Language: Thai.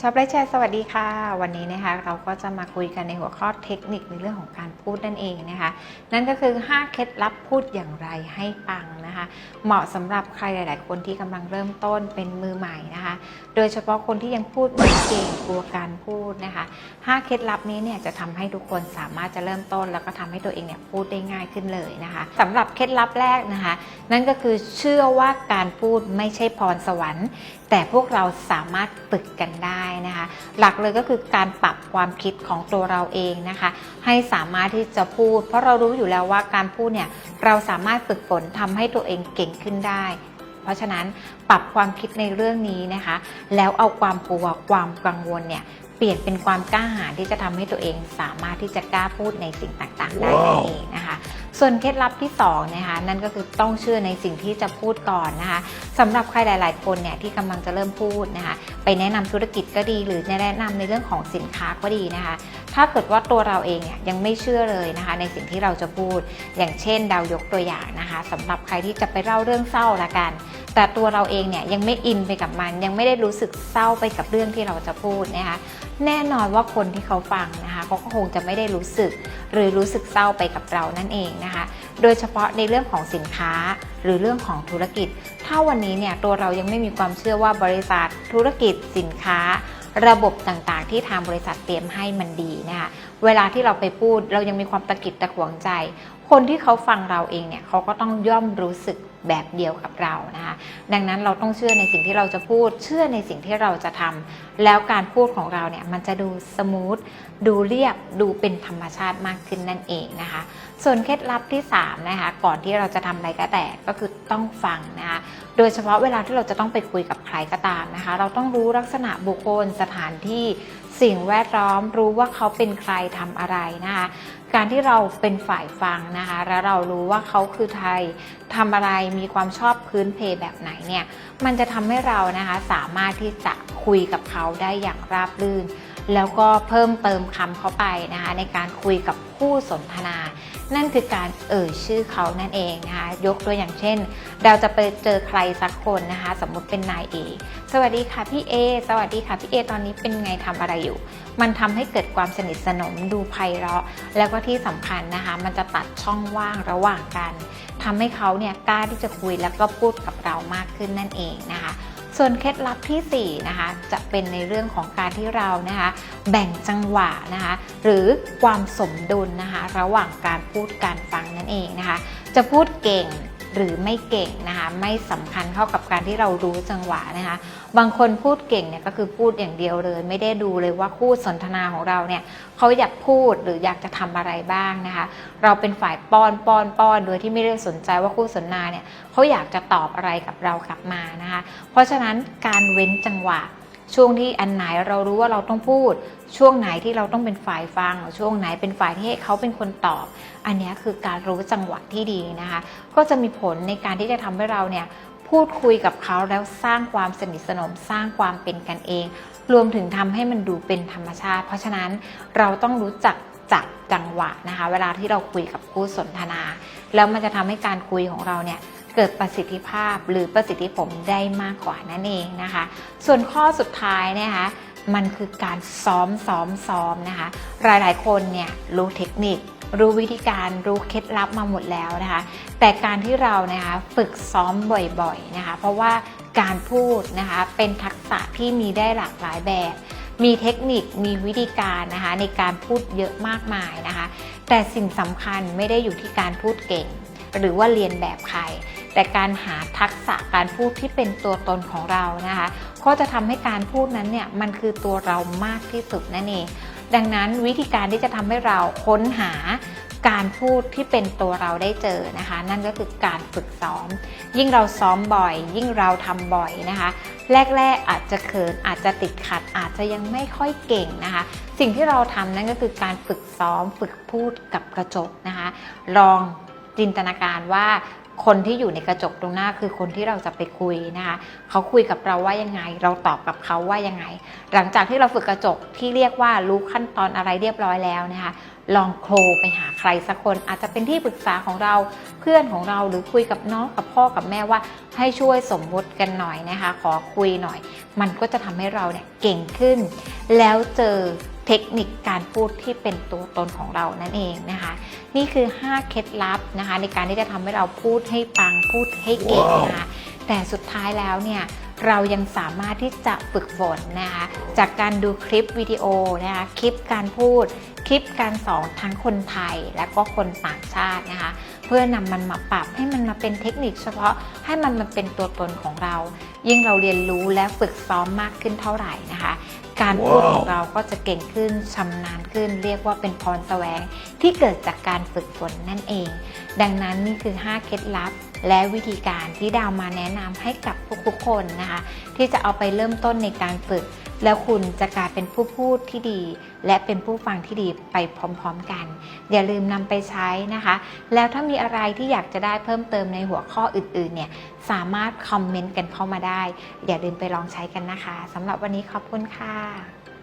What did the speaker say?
ชอบแลแชร์สวัสดีค่ะ วันนี้นะคะเราก็จะมาคุยกันในหัวข้อเทคนิคในเรื่องของการพูดนั่นเองนะคะ นั่นก็คือ 5 เคล็ดลับพูดอย่างไรให้ปังนะคะ เหมาะสำหรับใครหลาย ๆ คนที่กำลังเริ่มต้นเป็นมือใหม่นะคะ โดยเฉพาะคนที่ยังพูดไม่เก่งกลัวการพูดนะคะ 5 เคล็ดลับนี้เนี่ยจะทำให้ทุกคนสามารถจะเริ่มต้น แล้วก็ทำให้ตัวเองเนี่ยพูดได้ง่ายขึ้นเลยนะคะสำหรับเคล็ดลับแรกนะคะ นั่นก็คือเชื่อว่าการพูดไม่ใช่พรสวรรค์แต่พวกเราสามารถฝึกกันได้นะคะ หลักเลยก็คือการปรับความคิดของตัวเราเองนะคะ ให้สามารถที่จะพูด เพราะเรารู้อยู่แล้วว่าการพูดเนี่ยเราสามารถฝึกฝนทำให้ตัวเองเก่งขึ้นได้ เพราะฉะนั้นปรับความคิดในเรื่องนี้นะคะ แล้วเอาความกลัวความกังวลเนี่ยเปลี่ยนเป็นความกล้าหาญที่จะทำให้ตัวเองสามารถที่จะกล้าพูดในสิ่งต่างๆ ได้นั่นเองนะคะ ส่วนเคล็ดลับที่สองนะคะนั่นก็คือต้องเชื่อในสิ่งที่จะพูดก่อนนะคะสำหรับใครหลาย ๆ คนเนี่ยที่กำลังจะเริ่มพูดนะคะไปแนะนำธุรกิจก็ดี หรือแนะนำในเรื่องของสินค้าก็ดีนะคะ ถ้าเกิดว่าตัวเราเองเนี่ยยังไม่เชื่อเลยนะคะ ในสิ่งที่เราจะพูด อย่างเช่นดาวยกตัวอย่างนะคะสำหรับใครที่จะไปเล่าเรื่องเศร้าละกัน แต่ตัวเราเองเนี่ยยังไม่อินไปกับมัน ยังไม่ได้รู้สึกเศร้าไปกับเรื่องที่เราจะพูดนะคะแน่นอนว่าคนที่เขาฟังนะคะเขาก็คงจะไม่ได้รู้สึก หรือรู้สึกเศร้าไปกับเรานั่นเองนะคะ โดยเฉพาะในเรื่องของสินค้าหรือเรื่องของธุรกิจ ถ้าวันนี้เนี่ยตัวเรายังไม่มีความเชื่อว่าบริษัทธุรกิจสินค้า ระบบต่างๆ ที่ทางบริษัทเตรียมให้มันดีนะคะเวลาที่เราไปพูดเรายังมีความตะกิดตะขวงใจ คนที่เขาฟังเราเองเนี่ยเขาก็ต้องย่อมรู้สึกแบบเดียวกับเรานะคะ ดังนั้นเราต้องเชื่อในสิ่งที่เราจะพูด เชื่อในสิ่งที่เราจะทำแล้วการพูดของเราเนี่ยมันจะดูสมูท ดูเรียบ ดูเป็นธรรมชาติมากขึ้นนั่นเองนะคะ ส่วนเคล็ดลับที่3นะคะ ก่อนที่เราจะทำอะไรก็แต่ก็คือต้องฟังนะคะ โดยเฉพาะเวลาที่เราจะต้องไปคุยกับใครก็ตามนะคะ เราต้องรู้ลักษณะบุคคลสถานที่สิ่งแวดล้อมรู้ว่าเขาเป็นใครทำอะไรนะคะ การที่เราเป็นฝ่ายฟังนะคะ แล้วเรารู้ว่าเขาคือใครทำอะไรมีความชอบพื้นเพแบบไหนเนี่ย มันจะทำให้เรานะคะสามารถที่จะคุยกับเขาได้อย่างราบรื่น แล้วก็เพิ่มเติมคำเข้าไปนะคะในการคุยกับผู้สนทนา นั่นคือการเอ่ยชื่อเขานั่นเองนะคะยกตัวอย่างเช่น เราจะไปเจอใครสักคนนะคะ สมมุติเป็นนายเอสวัสดีค่ะพี่เอสวัสดีค่ะพี่เอตอนนี้เป็นไงทำอะไรอยู่ มันทำให้เกิดความสนิทสนมดูไพเราะ แล้วก็ที่สำคัญนะคะ มันจะตัดช่องว่างระหว่างกันทำให้เขาเนี่ยกล้าที่จะคุยแล้วก็พูดกับเรามากขึ้นนั่นเองนะคะ ส่วนเคล็ดลับทีสี่ 4 นะคะ จะเป็นในเรื่องของการที่เรานะคะ แบ่งจังหวะนะคะ หรือความสมดุลนะคะ ระหว่างการพูดการฟังนั่นเองนะคะ จะพูดเก่ง หรือไม่เก่งนะคะไม่สำคัญเท่ากับการที่เรารู้จังหวะนะคะบางคนพูดเก่งเนี่ยก็คือพูดอย่างเดียวเลย ไม่ได้ดูเลยว่าคู่สนทนาของเราเนี่ยเขาอยากพูดหรืออยากจะทำอะไรบ้างนะคะ เราเป็นฝ่ายป้อนป้อนป้อนโดยที่ไม่ได้สนใจว่าคู่สนทนาเนี่ยเขาอยากจะตอบอะไรกับเรากลับมานะคะ เพราะฉะนั้นการเว้นจังหวะ ช่วงที่อันไหนเรารู้ว่าเราต้องพูด ช่วงไหนที่เราต้องเป็นฝ่ายฟัง ช่วงไหนเป็นฝ่ายที่ให้เขาเป็นคนตอบ อันนี้คือการรู้จังหวะที่ดีนะคะ ก็จะมีผลในการที่จะทำให้เราเนี่ยพูดคุยกับเขาแล้วสร้างความสนิทสนมสร้างความเป็นกันเอง รวมถึงทำให้มันดูเป็นธรรมชาติ เพราะฉะนั้นเราต้องรู้จักจับจังหวะนะคะ เวลาที่เราคุยกับคู่สนทนา แล้วมันจะทำให้การคุยของเราเนี่ย เกิดประสิทธิภาพหรือประสิทธิผลได้มากกว่านั่นเองนะคะ ส่วนข้อสุดท้ายนะคะมันคือการซ้อมซ้อมซ้อมนะคะ หลายๆ คนเนี่ยรู้เทคนิค รู้วิธีการรู้เคล็ดลับมาหมดแล้วนะคะ แต่การที่เรานะคะฝึกซ้อมบ่อยๆนะคะ เพราะว่าการพูดนะคะเป็นทักษะที่มีได้หลากหลายแบบ มีเทคนิคมีวิธีการนะคะในการพูดเยอะมากมายนะคะ แต่สิ่งสำคัญไม่ได้อยู่ที่การพูดเก่ง หรือว่าเรียนแบบใคร แต่การหาทักษะการพูดที่เป็นตัวตนของเรานะคะก็จะทำให้การพูดนั้นเนี่ยมันคือตัวเรามากที่สุดนั่นเองดังนั้นวิธีการที่จะทำให้เราค้นหาการพูดที่เป็นตัวเราได้เจอนะคะ นั่นก็คือการฝึกซ้อม ยิ่งเราซ้อมบ่อย ยิ่งเราทำบ่อยนะคะ แรกๆอาจจะเขินอาจจะติดขัด อาจจะยังไม่ค่อยเก่งนะคะ สิ่งที่เราทำนั่นก็คือการฝึกซ้อม ฝึกพูดกับกระจกนะคะ ลองจินตนาการว่า คนที่อยู่ในกระจกตรงหน้าคือคนที่เราจะไปคุยนะคะเขาคุยกับเราว่ายังไง เราตอบกับเขาว่ายังไง หลังจากที่เราฝึกกระจกที่เรียกว่ารู้ขั้นตอนอะไรเรียบร้อยแล้วนะคะลองโทรไปหาใครสักคน อาจจะเป็นที่ปรึกษาของเราเพื่อนของเราหรือคุยกับน้องกับพ่อกับแม่ว่า ให้ช่วยสมมุติกันหน่อยนะคะ ขอคุยหน่อย มันก็จะทำให้เราเนี่ยเก่งขึ้น แล้วเจอ เทคนิคการพูดที่เป็นตัวตนของเรานั่นเองนะคะ นี่คือ 5 เคล็ดลับนะคะ ในการที่จะทำให้เราพูดให้ปังพูดให้เก่งนะคะแต่สุดท้ายแล้วเนี่ยเรายังสามารถที่จะฝึกฝนนะคะจากการดูคลิปวิดีโอนะคะคลิปการพูด คลิปการสอนทั้งคนไทยและก็คนต่างชาตินะคะเพื่อนำมันมาปรับให้มันมาเป็นเทคนิคเฉพาะให้มันมาเป็นตัวตนของเรา ยิ่งเราเรียนรู้และฝึกซ้อมมากขึ้นเท่าไหร่นะคะ การพูดของเราก็จะเก่งขึ้นชำนาญขึ้น เรียกว่าเป็นพรแสวงที่เกิดจากการฝึกฝนนั่นเอง ดังนั้นนี่คือ 5 เคล็ดลับ และวิธีการที่ดาวมาแนะนำให้กับทุกๆคนนะคะ ที่จะเอาไปเริ่มต้นในการฝึก แล้วคุณจะกลายเป็นผู้พูดที่ดี และเป็นผู้ฟังที่ดีไปพร้อมๆกัน อย่าลืมนำไปใช้นะคะ แล้วถ้ามีอะไรที่อยากจะได้เพิ่มเติมในหัวข้ออื่นๆเนี่ยสามารถคอมเมนต์กันเข้ามาได้ อย่าลืมไปลองใช้กันนะคะสำหรับวันนี้ขอบคุณค่ะ